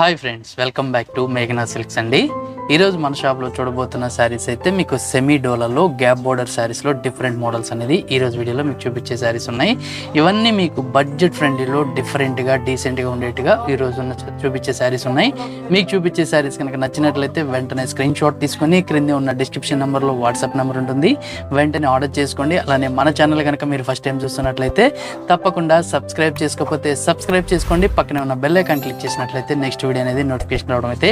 Hi friends welcome back to మేఘనా silks అండి. ఈరోజు మన షాప్లో చూడబోతున్న శారీస్ అయితే మీకు సెమీ డోలలో గ్యాప్ బోర్డర్ శారీస్లో డిఫరెంట్ మోడల్స్ అనేది ఈరోజు వీడియోలో మీకు చూపించే శారీస్ ఉన్నాయి. ఇవన్నీ మీకు బడ్జెట్ ఫ్రెండ్లీలో డిఫరెంట్గా డీసెంట్గా ఉండేట్టుగా ఈరోజు ఉన్న చూపించే శారీస్ ఉన్నాయి. మీకు చూపించే శారీస్ కనుక నచ్చినట్లయితే వెంటనే స్క్రీన్ షాట్ తీసుకొని క్రింద ఉన్న డిస్క్రిప్షన్ నెంబర్లో వాట్సాప్ నెంబర్ ఉంటుంది. వెంటనే ఆర్డర్ చేసుకోండి. అలానే మన ఛానల్ కనుక మీరు ఫస్ట్ టైం చూస్తున్నట్లయితే తప్పకుండా సబ్స్క్రైబ్ చేసుకోకపోతే సబ్స్క్రైబ్ చేసుకోండి. పక్కనే ఉన్న బెల్ ఐకాన్ క్లిక్ చేసినట్లయితే నెక్స్ట్ వీడియో అనేది నోటిఫికేషన్ రావడం అయితే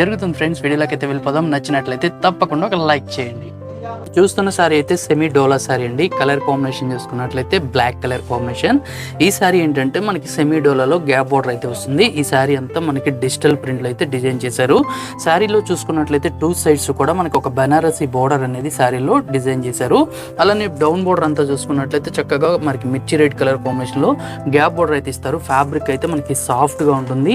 జరుగుతుంది ఫ్రెండ్స్ వీడియోలోకి అయితే వెళ్ళిపోదాం. నచ్చినట్లయితే తప్పకుండా ఒక లైక్ చేయండి. చూస్తున్న సారీ అయితే సెమీ డోలా సారీ అండి. కలర్ కాంబినేషన్ చూసుకున్నట్లయితే బ్లాక్ కలర్ కాంబినేషన్ ఈ సారీ ఏంటంటే మనకి సెమీ డోలాలో గ్యాప్ బోర్డర్ అయితే వస్తుంది. ఈ సారీ అంతా మనకి డిజిటల్ ప్రింట్లు అయితే డిజైన్ చేశారు. సారీలో చూసుకున్నట్లయితే టూ సైడ్స్ కూడా మనకి ఒక బనారసి బోర్డర్ అనేది సారీలో డిజైన్ చేశారు. అలానే డౌన్ బోర్డర్ అంతా చూసుకున్నట్లయితే చక్కగా మనకి మిర్చి రెడ్ కలర్ కాంబినేషన్లో గ్యాప్ బోర్డర్ అయితే ఇస్తారు. ఫ్యాబ్రిక్ అయితే మనకి సాఫ్ట్గా ఉంటుంది.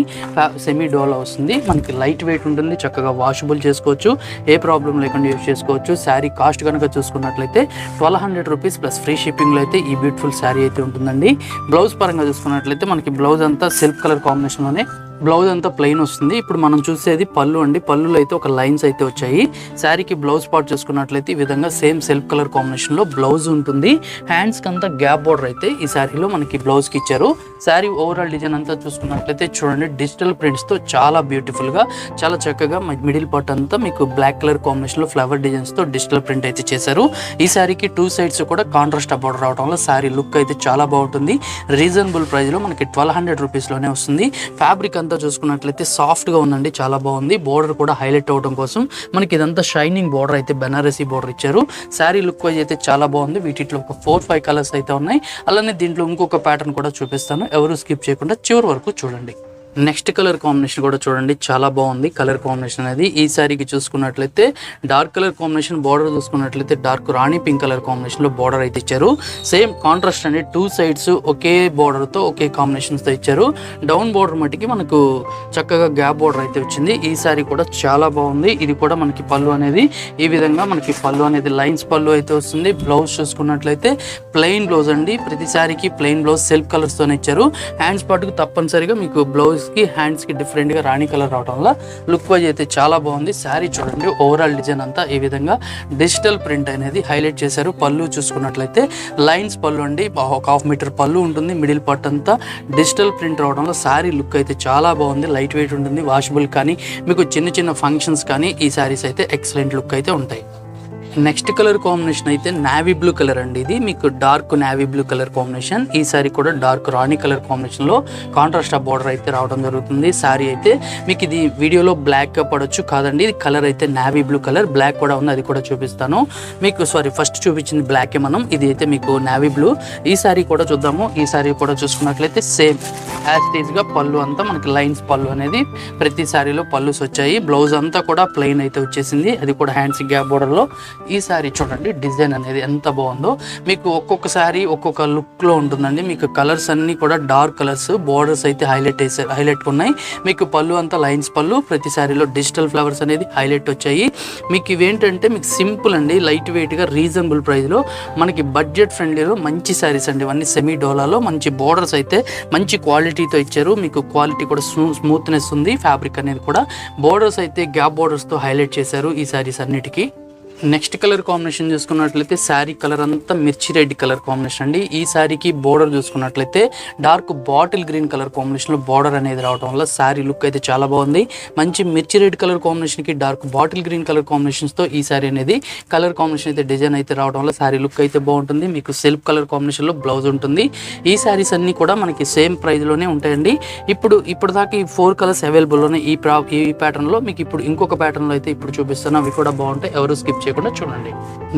సెమీ డోలా వస్తుంది. మనకి లైట్ వెయిట్ ఉంటుంది. చక్కగా వాషబుల్ చేసుకోవచ్చు. ఏ ప్రాబ్లం లేకుండా యూజ్ చేసుకోవచ్చు. శారీ కాస్ట్ కనుక చూసుకున్నట్లయితే twelve hundred rupees plus free షిప్పింగ్లో అయితే ఈ బ్యూటిఫుల్ శారీ అయితే ఉంటుందండి. బ్లౌజ్ పరంగా చూసుకున్నట్లయితే మనకి బ్లౌజ్ అంతా సిల్క్ కలర్ కాంబినేషన్లోనే బ్లౌజ్ అంతా ప్లెయిన్ వస్తుంది. ఇప్పుడు మనం చూసేది పళ్ళు అండి. పళ్ళులో అయితే ఒక లైన్స్ అయితే వచ్చాయి. శారీకి బ్లౌజ్ పార్ట్ చూసుకున్నట్లయితే ఈ విధంగా సేమ్ సెల్ఫ్ కలర్ కాంబినేషన్లో బ్లౌజ్ ఉంటుంది. హ్యాండ్స్కి అంతా గ్యాప్ బోర్డర్ అయితే ఈ శారీలో మనకి బ్లౌజ్కి ఇచ్చారు. శారీ ఓవరాల్ డిజైన్ అంతా చూసుకున్నట్లయితే చూడండి డిజిటల్ ప్రింట్స్తో చాలా బ్యూటిఫుల్గా చాలా చక్కగా మిడిల్ పార్ట్ అంతా మీకు బ్లాక్ కలర్ కాంబినేషన్లో ఫ్లవర్ డిజైన్స్తో డిజిటల్ ప్రింట్ అయితే చేశారు. ఈ శారీకి టూ సైడ్స్ కూడా కాంట్రాస్ట్ బోర్డర్ రావడం వల్ల శారీ లుక్ అయితే చాలా బాగుంటుంది. రీజనబుల్ ప్రైస్లో మనకి ట్వెల్వ్ హండ్రెడ్ రూపీస్లోనే వస్తుంది. ఫ్యాబ్రిక్ అంతా చూసుకున్నట్లయితే సాఫ్ట్గా ఉందండి చాలా బాగుంది. బోర్డర్ కూడా హైలైట్ అవ్వడం కోసం మనకి ఇదంతా షైనింగ్ బోర్డర్ అయితే బెనారసీ బోర్డర్ ఇచ్చారు. శారీ లుక్ వైజ్ అయితే చాలా బాగుంది. వీటిలో ఒక ఫోర్ ఫైవ్ కలర్స్ అయితే ఉన్నాయి. అలానే దీంట్లో ఇంకొక ప్యాటర్న్ కూడా చూపిస్తాను. ఎవరు స్కిప్ చేయకుండా చివరి వరకు చూడండి. నెక్స్ట్ కలర్ కాంబినేషన్ కూడా చూడండి చాలా బాగుంది కలర్ కాంబినేషన్ అనేది. ఈ సారీకి చూసుకున్నట్లయితే డార్క్ కలర్ కాంబినేషన్ బార్డర్ చూసుకున్నట్లయితే డార్క్ రాణి పింక్ కలర్ కాంబినేషన్లో బార్డర్ అయితే ఇచ్చారు. సేమ్ కాంట్రాస్ట్ అండి టూ సైడ్స్ ఒకే బార్డర్తో ఒకే కాంబినేషన్స్తో ఇచ్చారు. డౌన్ బార్డర్ మట్టికి మనకు చక్కగా గ్యాప్ బార్డర్ అయితే వచ్చింది. ఈ సారీ కూడా చాలా బాగుంది. ఇది కూడా మనకి పళ్ళు అనేది ఈ విధంగా మనకి పళ్ళు అనేది లైన్స్ పళ్ళు అయితే వస్తుంది. బ్లౌజ్ చూసుకున్నట్లయితే ప్లెయిన్ బ్లౌజ్ అండి. ప్రతి సారీకి ప్లెయిన్ బ్లౌజ్ సెల్ఫ్ కలర్స్తోనే ఇచ్చారు. హ్యాండ్స్ పాటుకు తప్పనిసరిగా మీకు బ్లౌజ్ కి హ్యాండ్స్కి డిఫరెంట్గా రాణి కలర్ రావడం వల్ల లుక్ వైజ్ అయితే చాలా బాగుంది. శారీ చూడండి ఓవరాల్ డిజైన్ అంతా ఈ విధంగా డిజిటల్ ప్రింట్ అనేది హైలైట్ చేశారు. పళ్ళు చూసుకున్నట్లయితే లైన్స్ పళ్ళు అండి ఒక హాఫ్ మీటర్ పళ్ళు ఉంటుంది. మిడిల్ పార్ట్ అంతా డిజిటల్ ప్రింట్ రావడం వల్ల శారీ లుక్ అయితే చాలా బాగుంది. లైట్ వెయిట్ ఉంటుంది వాషబుల్ కానీ మీకు చిన్న చిన్న ఫంక్షన్స్ కానీ ఈ శారీస్ అయితే ఎక్సలెంట్ లుక్ అయితే ఉంటాయి. నెక్స్ట్ కలర్ కాంబినేషన్ అయితే నావీ బ్లూ కలర్ అండి ఇది. మీకు dark navy blue colour combination. ఈ సారీ కూడా డార్క్ రాణి కలర్ కాంబినేషన్లో కాంట్రాస్ట్ ఆ బార్డర్ అయితే రావడం జరుగుతుంది. సారీ అయితే మీకు ఇది వీడియోలో బ్లాక్ పడవచ్చు కాదండి. ఇది కలర్ అయితే నావీ బ్లూ కలర్. బ్లాక్ కూడా ఉంది అది కూడా చూపిస్తాను. మీకు సారీ ఫస్ట్ చూపించింది బ్లాకే మనం. ఇది అయితే మీకు నావీ బ్లూ. ఈ సారీ కూడా చూద్దాము. ఈ సారీ కూడా చూసుకున్నట్లయితే సేమ్ యాజ్గా పళ్ళు అంతా మనకి లైన్స్ పళ్ళు అనేది ప్రతి సారీలో పళ్ళుస్ వచ్చాయి. బ్లౌజ్ అంతా కూడా ప్లెయిన్ అయితే వచ్చేసింది. అది కూడా హ్యాండ్స్ గ్యాప్ బోర్డర్లో ఈ సారీ చూడండి డిజైన్ అనేది ఎంత బాగుందో. మీకు ఒక్కొక్క సారీ ఒక్కొక్క లుక్లో ఉంటుందండి. మీకు కలర్స్ అన్నీ కూడా డార్క్ కలర్స్ బోర్డర్స్ అయితే హైలైట్ వేసారు హైలైట్ ఉన్నాయి. మీకు పళ్ళు అంతా లైన్స్ పళ్ళు ప్రతి సారీలో డిజిటల్ ఫ్లవర్స్ అనేది హైలైట్ వచ్చాయి. మీకు ఇవేంటంటే మీకు సింపుల్ అండి లైట్ వెయిట్గా రీజనబుల్ ప్రైస్లో మనకి బడ్జెట్ ఫ్రెండ్లీలో మంచి శారీస్ అండి ఇవన్నీ సెమీ డోలాలో. మంచి బోర్డర్స్ అయితే మంచి క్వాలిటీతో ఇచ్చారు. మీకు క్వాలిటీ కూడా స్మూ స్మూత్నెస్ ఉంది ఫ్యాబ్రిక్ అనేది కూడా. బోర్డర్స్ అయితే గ్యాప్ బోర్డర్స్తో హైలైట్ చేశారు ఈ సారీస్ అన్నిటికీ. నెక్స్ట్ కలర్ కాంబినేషన్ చూసుకున్నట్లయితే శారీ కలర్ అంతా మిర్చి రెడ్ కలర్ కాంబినేషన్ అండి. ఈ శారీకి బోర్డర్ చూసుకున్నట్లయితే డార్క్ బాటిల్ గ్రీన్ కలర్ కాంబినేషన్లో బోర్డర్ అనేది రావడం వల్ల శారీ లుక్ అయితే చాలా బాగుంది. మంచి మిర్చి రెడ్ కలర్ కాంబినేషన్కి డార్క్ బాటిల్ గ్రీన్ కలర్ కాంబినేషన్స్తో ఈ శారీ అనేది కలర్ కాంబినేషన్ అయితే డిజైన్ అయితే రావడం వల్ల శారీ లుక్ అయితే బాగుంటుంది. మీకు సెల్ఫ్ కలర్ కాంబినేషన్లో బ్లౌజ్ ఉంటుంది. ఈ శారీస్ అన్నీ కూడా మనకి సేమ్ ప్రైస్లోనే ఉంటాయండి. ఇప్పుడు ఇప్పుడు దాకా ఈ ఫోర్ కలర్స్ అవైలబుల్ ఉన్నాయి ఈ ప్రా ఈ ప్యాటర్న్లో మీకు ఇప్పుడు ఇంకొక ప్యాటర్న్లో అయితే ఇప్పుడు చూపిస్తాను అవి కూడా బాగుంటాయి. ఎవరు స్కిప్ చేయకుండా చూడండి.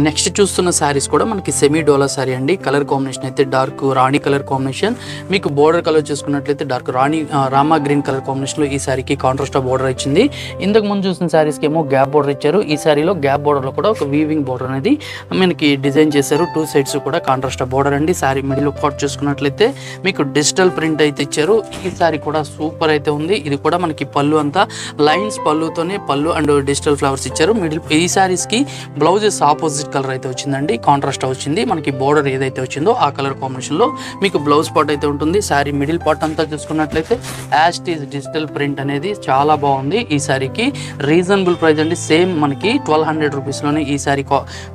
నెక్స్ట్ చూస్తున్న శారీస్ కూడా మనకి సెమీ డోలా శారీ అండి. కలర్ కాంబినేషన్ అయితే డార్క్ రాణి కలర్ కాంబినేషన్ మీకు బోర్డర్ కలర్ చూసుకున్నట్లయితే dark rani rama green colour కాంబినేషన్లో ఈ శారీకి కాంట్రాస్ట్ బోర్డర్ ఇచ్చింది. ఇంతకు ముందు చూసిన శారీస్కి ఏమో గ్యాప్ బోర్డర్ ఇచ్చారు. ఈ శారీలో గ్యాప్ బోర్డర్లో కూడా ఒక వీవింగ్ బోర్డర్ అనేది మనకి డిజైన్ చేశారు. టూ సైడ్స్ కూడా కాంట్రాస్ట్ బోర్డర్ అండి. శారీ మిడిల్ కాట్ చూసుకున్నట్లయితే మీకు డిజిటల్ ప్రింట్ అయితే ఇచ్చారు. ఈ శారీ కూడా సూపర్ అయితే ఉంది. ఇది కూడా మనకి పళ్ళు అంతా లైన్స్ పళ్ళుతోనే పళ్ళు అండ్ డిజిటల్ ఫ్లవర్స్ ఇచ్చారు. మిడిల్ ఈ శారీస్కి బ్లౌజెస్ ఆపోజిట్ కలర్ అయితే వచ్చిందండి కాంట్రాస్ట్ వచ్చింది. మనకి బోర్డర్ ఏదైతే వచ్చిందో ఆ కలర్ కాంబినేషన్లో మీకు బ్లౌజ్ పార్ట్ అయితే ఉంటుంది. శారీ మిడిల్ పార్ట్ అంతా చూసుకున్నట్లయితే యాస్టీస్ డిజిటల్ ప్రింట్ అనేది చాలా బాగుంది ఈ శారీకి. రీజనబుల్ ప్రైస్ అండి. సేమ్ మనకి ట్వెల్వ్ హండ్రెడ్ రూపీస్లోనే ఈ శారీ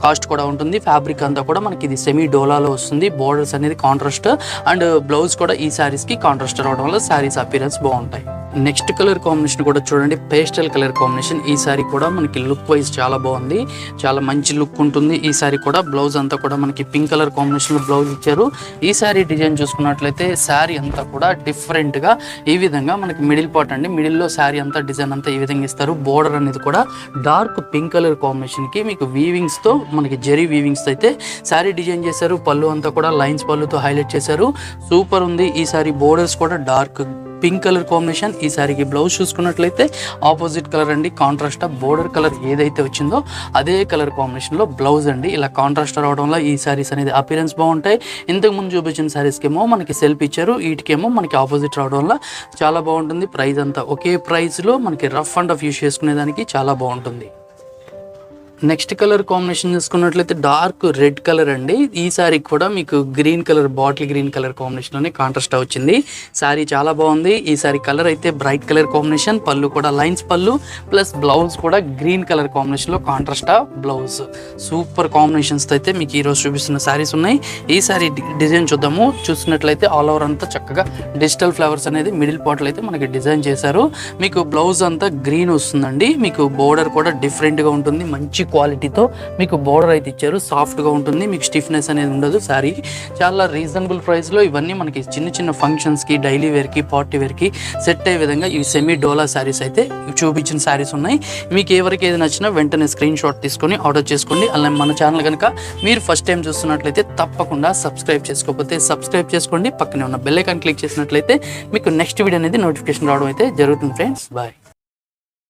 కాస్ట్ కూడా ఉంటుంది. ఫ్యాబ్రిక్ అంతా కూడా మనకి ఇది సెమీ డోలాలో వస్తుంది. బోర్డర్స్ అనేది కాంట్రాస్ట్ అండ్ బ్లౌజ్ కూడా ఈ శారీస్కి కాంట్రాస్ట్ రావడం వల్ల శారీస్ అపీరెన్స్ బాగుంటాయి. నెక్స్ట్ కలర్ కాంబినేషన్ కూడా చూడండి. Pastel colour combination. ఈ సారీ కూడా మనకి లుక్ వైజ్ చాలా బాగుంది. చాలా మంచి లుక్ ఉంటుంది. ఈ సారీ కూడా బ్లౌజ్ అంతా కూడా మనకి పింక్ కలర్ కాంబినేషన్లో బ్లౌజ్ ఇచ్చారు. ఈ సారీ డిజైన్ చూసుకున్నట్లయితే శారీ అంతా కూడా డిఫరెంట్గా ఈ విధంగా మనకి మిడిల్ పార్ట్ అండి. మిడిల్లో శారీ అంతా డిజైన్ అంతా ఈ విధంగా ఇస్తారు. బోర్డర్ అనేది కూడా డార్క్ పింక్ కలర్ కాంబినేషన్కి మీకు వీవింగ్స్తో మనకి జెరీ వీవింగ్స్ అయితే శారీ డిజైన్ చేశారు. పళ్ళు అంతా కూడా లైన్స్ పళ్ళుతో హైలైట్ చేశారు. సూపర్ ఉంది. ఈ సారీ బోర్డర్స్ కూడా డార్క్ పింక్ కలర్ కాంబినేషన్. ఈ సారీకి బ్లౌజ్ చూసుకున్నట్లయితే ఆపోజిట్ కలర్ అండి కాంట్రాస్ట్ బోర్డర్ కలర్ ఏదైతే వచ్చిందో అదే కలర్ కాంబినేషన్లో బ్లౌజ్ అండి. ఇలా కాంట్రాస్ట్ రావడం వల్ల ఈ సారీస్ అనేది అపీరెన్స్ బాగుంటాయి. ఇంతకు ముందు చూపించిన సారీస్కి ఏమో మనకి సెల్ఫ్ ఇచ్చారు వీటికేమో మనకి ఆపోజిట్ రావడం వల్ల చాలా బాగుంటుంది. ప్రైస్ అంతా ఒకే ప్రైస్లో మనకి రఫ్ అండ్ ఆఫ్ యూస్ చేసుకునేదానికి చాలా బాగుంటుంది. నెక్స్ట్ కలర్ కాంబినేషన్ చూసుకున్నట్లయితే డార్క్ రెడ్ కలర్ అండి. ఈ సారీ కూడా మీకు green colour bottle green colour కాంబినేషన్లోనే contrast వచ్చింది సారీ చాలా బాగుంది. ఈ సారీ కలర్ అయితే బ్రైట్ కలర్ కాంబినేషన్ పళ్ళు కూడా లైన్స్ పళ్ళు ప్లస్ బ్లౌజ్ కూడా గ్రీన్ కలర్ కాంబినేషన్లో కాంట్రాస్ట్ బ్లౌజ్. సూపర్ కాంబినేషన్స్ అయితే మీకు ఈరోజు చూపిస్తున్న సారీస్ ఉన్నాయి. ఈ సారీ డిజైన్ చూద్దాము. చూసినట్లయితే ఆల్ ఓవర్ అంతా చక్కగా డిజిటల్ ఫ్లవర్స్ అనేది మిడిల్ పార్ట్లో అయితే మనకి డిజైన్ చేశారు. మీకు బ్లౌజ్ అంతా గ్రీన్ వస్తుందండి. మీకు బోర్డర్ కూడా డిఫరెంట్గా ఉంటుంది. మంచి క్వాలిటీతో మీకు బోర్డర్ అయితే ఇచ్చారు. సాఫ్ట్గా ఉంటుంది. మీకు స్టిఫ్నెస్ అనేది ఉండదు సారీ చాలా రీజనబుల్ ప్రైస్లో ఇవన్నీ మనకి చిన్న చిన్న ఫంక్షన్స్కి డైలీ వేర్కి పార్టీ వేర్కి సెట్ అయ్యే విధంగా ఈ సెమీ డోలా శారీస్ అయితే చూపించిన శారీస్ ఉన్నాయి. మీకు ఎవరికి ఏది నచ్చినా వెంటనే స్క్రీన్ షాట్ తీసుకొని ఆర్డర్ చేసుకోండి. అలానే మన ఛానల్ కనుక మీరు ఫస్ట్ టైం చూస్తున్నట్లయితే తప్పకుండా సబ్స్క్రైబ్ చేసుకోకపోతే సబ్స్క్రైబ్ చేసుకోండి. పక్కనే ఉన్న బెల్ ఐకాన్ క్లిక్ చేసినట్లయితే మీకు నెక్స్ట్ వీడియో అనేది నోటిఫికేషన్ రావడం అయితే జరుగుతుంది ఫ్రెండ్స్. బాయ్.